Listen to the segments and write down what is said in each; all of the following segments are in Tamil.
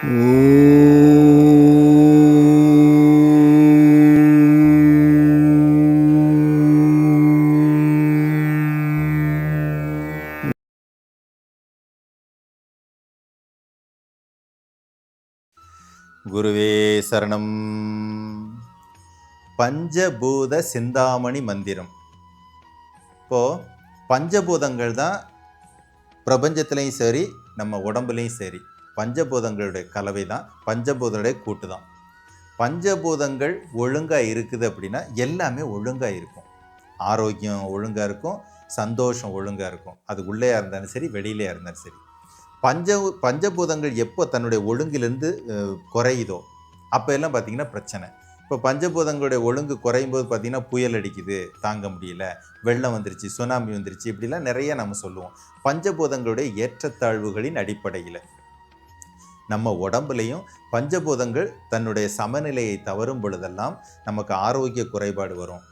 குருவே சரணம். பஞ்சபூத சிந்தாமணி மந்திரம். இப்போது பஞ்சபூதங்கள் தான் பிரபஞ்சத்துலேயும் சரி நம்ம உடம்புலையும் சரி. பஞ்சபூதங்களுடைய கலவை தான் பஞ்சபூதங்களுடைய கூட்டு தான். பஞ்சபூதங்கள் ஒழுங்காக இருக்குது அப்படின்னா எல்லாமே ஒழுங்காக இருக்கும். ஆரோக்கியம் ஒழுங்காக இருக்கும் சந்தோஷம் ஒழுங்காக இருக்கும். அது உள்ளேயா இருந்தாலும் சரி வெளியிலையா இருந்தாலும் சரி. பஞ்ச பஞ்சபூதங்கள் எப்போ தன்னுடைய ஒழுங்கிலிருந்து குறையுதோ அப்போ எல்லாம் பார்த்தீங்கன்னா பிரச்சனை. இப்போ பஞ்சபூதங்களுடைய ஒழுங்கு குறையும் போது பார்த்திங்கன்னா புயல் அடிக்குது தாங்க முடியல வெள்ளம் வந்துருச்சு சுனாமி வந்துருச்சு இப்படிலாம் நிறைய நம்ம சொல்லுவோம். பஞ்சபூதங்களுடைய ஏற்றத்தாழ்வுகளின் அடிப்படையில். நம்ம உடம்புலையும் பஞ்சபூதங்கள் தன்னுடைய சமநிலையை தவறும் பொழுதெல்லாம் நமக்கு ஆரோக்கிய குறைபாடு வரும்.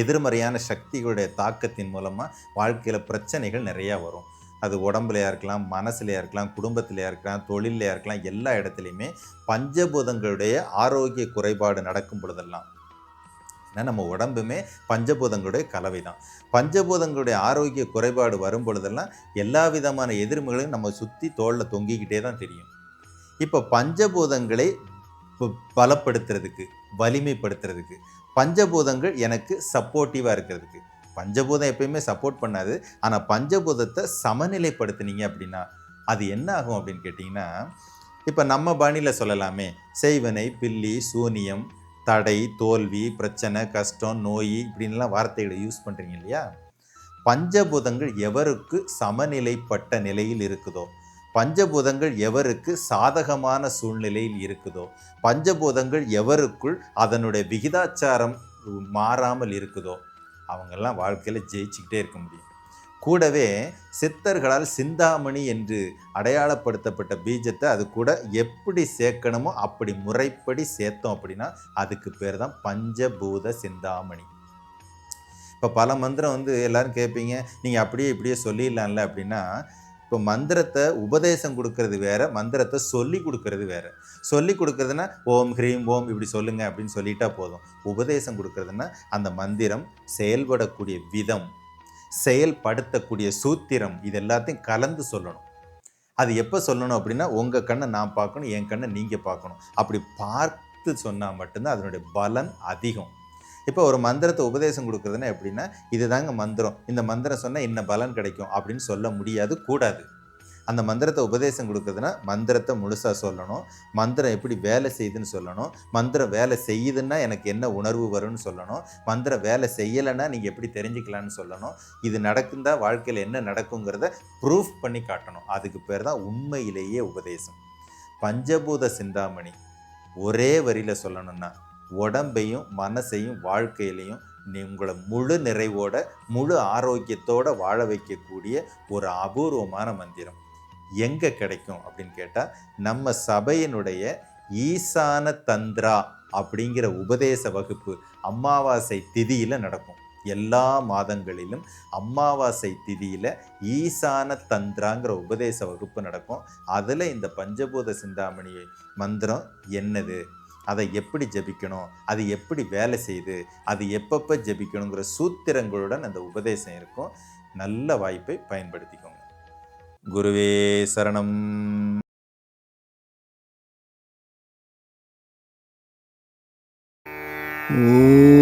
எதிர்மறையான சக்திகளுடைய தாக்கத்தின் மூலமாக வாழ்க்கையில் பிரச்சனைகள் நிறையா வரும். அது உடம்புலையா இருக்கலாம் மனசுலையா இருக்கலாம் குடும்பத்திலையா இருக்கலாம் தொழிலையா இருக்கலாம் எல்லா இடத்துலையுமே பஞ்சபூதங்களுடைய ஆரோக்கிய குறைபாடு நடக்கும் பொழுதெல்லாம். ஏன்னா நம்ம உடம்புமே பஞ்சபூதங்களுடைய கலவை தான் பஞ்சபூதங்களுடைய ஆரோக்கிய குறைபாடு வரும் பொழுதெல்லாம் எல்லா விதமான எதிர்மைகளையும் நம்ம சுற்றி தோளில் தொங்கிக்கிட்டே தான் தெரியும். இப்போ பஞ்சபூதங்களை பலப்படுத்துறதுக்கு வலிமைப்படுத்துறதுக்கு பஞ்சபூதங்கள் எனக்கு சப்போர்ட்டிவாக இருக்கிறதுக்கு. பஞ்சபூதம் எப்பயுமே சப்போர்ட் பண்ணாது. ஆனால் பஞ்சபூதத்தை சமநிலைப்படுத்துனீங்க அப்படின்னா அது என்ன ஆகும் அப்படின்னு கேட்டிங்கன்னா இப்போ நம்ம பாணியில் சொல்லலாமே. செய்வனை பில்லி சூனியம் தடை தோல்வி பிரச்சனை கஷ்டம் நோய் இப்படின்லாம் வார்த்தைகளை யூஸ் பண்ணுறீங்க இல்லையா? பஞ்சபூதங்கள் எவருக்கு சமநிலைப்பட்ட நிலையில் இருக்குதோ? பஞ்சபூதங்கள் எவருக்கு சாதகமான சூழ்நிலையில் இருக்குதோ? பஞ்சபூதங்கள் எவருக்குள் அதனுடைய விகிதாச்சாரம் மாறாமல் இருக்குதோ? அவங்கெல்லாம் வாழ்க்கையில் ஜெயிச்சுக்கிட்டே இருக்க முடியும். கூடவே சித்தர்களால் சிந்தாமணி என்று அடையாளப்படுத்தப்பட்ட பீஜத்தை அது கூட எப்படி சேர்க்கணுமோ அப்படி முறைப்படி சேர்த்தோம் அப்படின்னா அதுக்கு பேர் தான் பஞ்சபூத சிந்தாமணி. இப்போ பல மந்திரம் வந்து எல்லாரும் கேட்பீங்க நீங்கள் அப்படியே இப்படியே சொல்லிடலாம்ல அப்படின்னா இப்போ மந்திரத்தை உபதேசம் கொடுக்கறது வேற மந்திரத்தை சொல்லி கொடுக்கறது வேற. சொல்லி கொடுக்கறதுனா ஓம் ஹ்ரீம் ஓம் இப்படி சொல்லுங்க அப்படின்னு சொல்லிட்டா போதும். உபதேசம் கொடுக்கறதுன்னா அந்த மந்திரம் செயல்படக்கூடிய விதம் செயல்படுத்தக்கூடிய சூத்திரம் இது எல்லாத்தையும் கலந்து சொல்லணும். அது எப்போ சொல்லணும் அப்படின்னா உங்கள் கண்ணை நான் பார்க்கணும் என் கண்ணை நீங்கள் பார்க்கணும். அப்படி பார்த்து சொன்னால் மட்டும்தான் அதனுடைய பலன் அதிகம். இப்போ ஒரு மந்திரத்தை உபதேசம் கொடுக்குறதுன்னா எப்படின்னா இதுதாங்க மந்திரம். இந்த மந்திரம் சொன்னால் இன்ன பலன் கிடைக்கும். அப்படின்னு சொல்ல முடியாது கூடாது. அந்த மந்திரத்தை உபதேசம் கொடுக்குறதுனா மந்திரத்தை முழுசாக சொல்லணும். மந்திரம் எப்படி வேலை செய்யுதுன்னு சொல்லணும். மந்திரம் வேலை செய்யுதுன்னா எனக்கு என்ன உணர்வு வரும்னு சொல்லணும். மந்திரம் வேலை செய்யலைன்னா நீங்கள் எப்படி தெரிஞ்சுக்கலாம்னு சொல்லணும். இது நடக்குந்தா வாழ்க்கையில் என்ன நடக்குங்கிறத ப்ரூஃப் பண்ணி காட்டணும். அதுக்கு பேர் தான் உண்மையிலேயே உபதேசம். பஞ்சபூத சிந்தாமணி ஒரே வரியில் சொல்லணும்னா உடம்பையும் மனசையும் வாழ்க்கையிலையும் உங்களை முழு நிறைவோட முழு ஆரோக்கியத்தோடு வாழ வைக்கக்கூடிய ஒரு அபூர்வமான மந்திரம். எங்கே கிடைக்கும் அப்படின்னு கேட்டால் நம்ம சபையினுடைய ஈசான தந்திரா அப்படிங்கிற உபதேச வகுப்பு அமாவாசை திதியில் நடக்கும். எல்லா மாதங்களிலும் அமாவாசை திதியில் ஈசான தந்திராங்கிற உபதேச வகுப்பு நடக்கும். அதில் இந்த பஞ்சபூத சிந்தாமணி மந்திரம் என்னது? அதை எப்படி ஜெபிக்கணும்? அது எப்படி வேலை செய்யுது அது எப்பப்போ ஜெபிக்கணுங்கிற சூத்திரங்களுடன் அந்த உபதேசம் இருக்கும். நல்ல வாய்ப்பை பயன்படுத்திக்கோங்க. குருவே சரணம். ஓம்